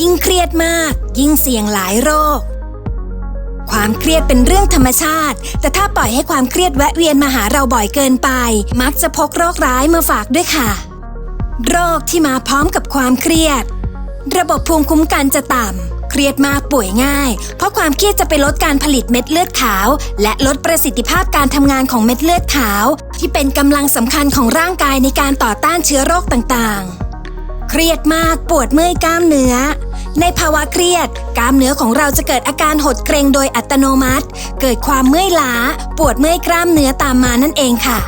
ยิ่งเครียดมาก ยิ่งเสี่ยงหลายโรค ความเครียดเป็นเรื่องธรรมชาติ แต่ถ้าปล่อยให้ความเครียดแวะเวียนมาหาเราบ่อยเกินไป มักจะพกโรคร้ายมาฝากด้วยค่ะ โรคที่มาพร้อมกับความเครียด ระบบภูมิคุ้มกันจะต่ำเครียดมากป่วยง่าย เพราะความเครียดจะไปลดการผลิตเม็ดเลือดขาว และลดประสิทธิภาพการทำงานของเม็ดเลือดขาว ที่เป็นกำลังสำคัญของร่างกายในการต่อต้านเชื้อโรคต่างๆ เครียดมากปวดเมื่อยกล้ามเนื้อ ในภาวะเครียด กล้ามเนื้อของเราจะเกิดอาการหดเกร็งโดยอัตโนมัติ เกิดความเมื่อยล้า ปวดเมื่อยกล้ามเนื้อตามมานั่นเองค่ะ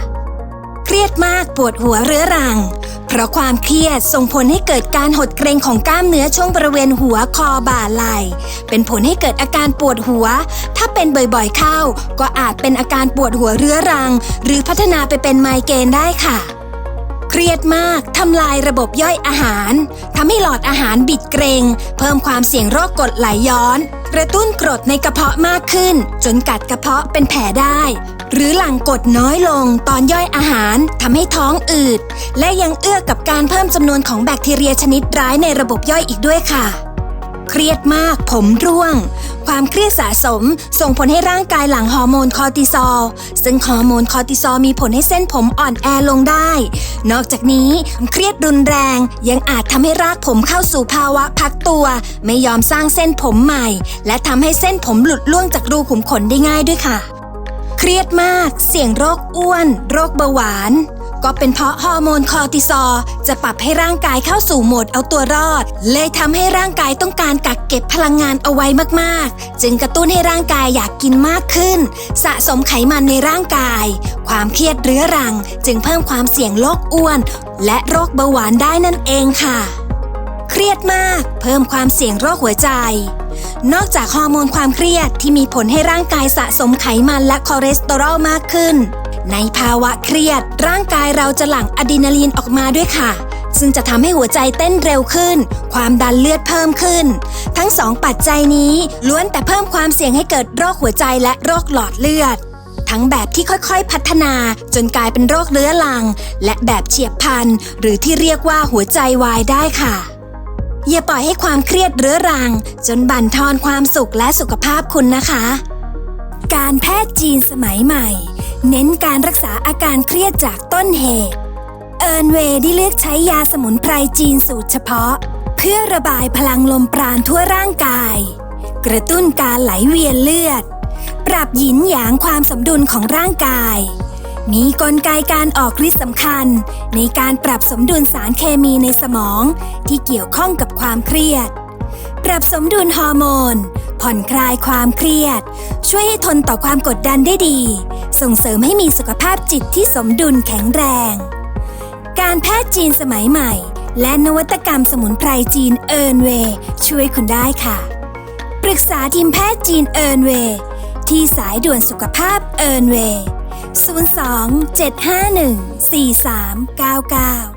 เครียดมากปวดหัวเรื้อรัง เพราะความเครียดส่งผลให้เกิดการหดเกร็งของกล้ามเนื้อช่วงบริเวณหัวคอบ่าไหล่เป็นผลให้เกิดอาการปวดหัว ถ้าเป็นบ่อยๆเข้า ก็อาจเป็นอาการปวดหัวเรื้อรัง หรือพัฒนาไปเป็นไมเกรนได้ค่ะ เครียดมากทำลายระบบย่อยอาหารทำให้หลอดอาหารบิดเกรง เพิ่มความเสี่ยงโรคกรดไหลย้อน กระตุ้นกรดในกระเพาะมากขึ้น จนกัดกระเพาะเป็นแผลได้ หรือหลั่งกรดน้อยลงตอนย่อยอาหารทำให้ท้องอืด และยังเอื้อกับการเพิ่มจำนวนของแบคทีเรียชนิดร้ายในระบบย่อยอีกด้วยค่ะ เครียดมากผมร่วง ความเครียดสะสม ส่งผลให้ร่างกายหลั่งฮอร์โมนคอร์ติซอล ซึ่งฮอร์โมนคอร์ติซอลมีผลให้เส้นผมอ่อนแอลงได้ นอกจากนี้เครียดรุนแรง ยังอาจทำให้รากผมเข้าสู่ภาวะพักตัว ไม่ยอมสร้างเส้นผมใหม่ และทำให้เส้นผมหลุดล่วงจากรูขุมขนได้ง่ายด้วยค่ะ เครียดมาก เสี่ยงโรคอ้วน โรคเบาหวาน ก็เป็นเพราะฮอร์โมนคอร์ติซอลจะปรับให้ร่างกายเข้าสู่โหมดเอาตัวรอด เลยทำให้ร่างกายต้องการกักเก็บพลังงานเอาไว้มากๆ จึงกระตุ้นให้ร่างกายอยากกินมากขึ้น สะสมไขมันในร่างกาย ความเครียดเรื้อรัง จึงเพิ่มความเสี่ยงโรคอ้วน และโรคเบาหวานได้นั่นเองค่ะ เครียดมาก เพิ่มความเสี่ยงโรคหัวใจนอกจากฮอร์โมนความเครียดที่มีผลให้ร่างกายสะสมไขมันและคอเลสเตอรอลมากขึ้น ในภาวะเครียด ร่างกายเราจะหลั่งอะดรีนาลีนออกมาด้วยค่ะ ซึ่งจะทำให้หัวใจเต้นเร็วขึ้น ความดันเลือดเพิ่มขึ้น ทั้งสองปัจจัยนี้ ล้วนแต่เพิ่มความเสี่ยงให้เกิดโรคหัวใจและโรคหลอดเลือด ทั้งแบบที่ค่อยๆพัฒนาจนกลายเป็นโรคเรื้อรัง และแบบเฉียบพลันหรือที่เรียกว่าหัวใจวายได้ค่ะอย่าปล่อยให้ความเครียดเรื้อรัง จนบั่นทอนความสุขและสุขภาพคุณนะคะ การแพทย์จีนสมัยใหม่ เน้นการรักษาอาการเครียดจากต้นเหตุ เอิร์นเวย์ได้เลือกใช้ยาสมุนไพรจีนสูตรเฉพาะ เพื่อระบายพลังลมปราณทั่วร่างกาย กระตุ้นการไหลเวียนเลือด ปรับหยินหยางความสมดุลของร่างกาย มีกลไกการออกฤทธิ์สำคัญ ในการปรับสมดุลสารเคมีในสมองที่เกี่ยวข้องกับความเครียด ปรับสมดุลฮอร์โมน ผ่อนคลายความเครียด ช่วยให้ทนต่อความกดดันได้ดี ส่งเสริมให้มีสุขภาพจิตที่สมดุลแข็งแรง การแพทย์จีนสมัยใหม่ และนวัตกรรมสมุนไพรจีนเอิร์นเวย์ช่วยคุณได้ค่ะ ปรึกษาทีมแพทย์จีนเอิร์นเวย์ที่สายด่วนสุขภาพเอิร์นเวย์02 751 4399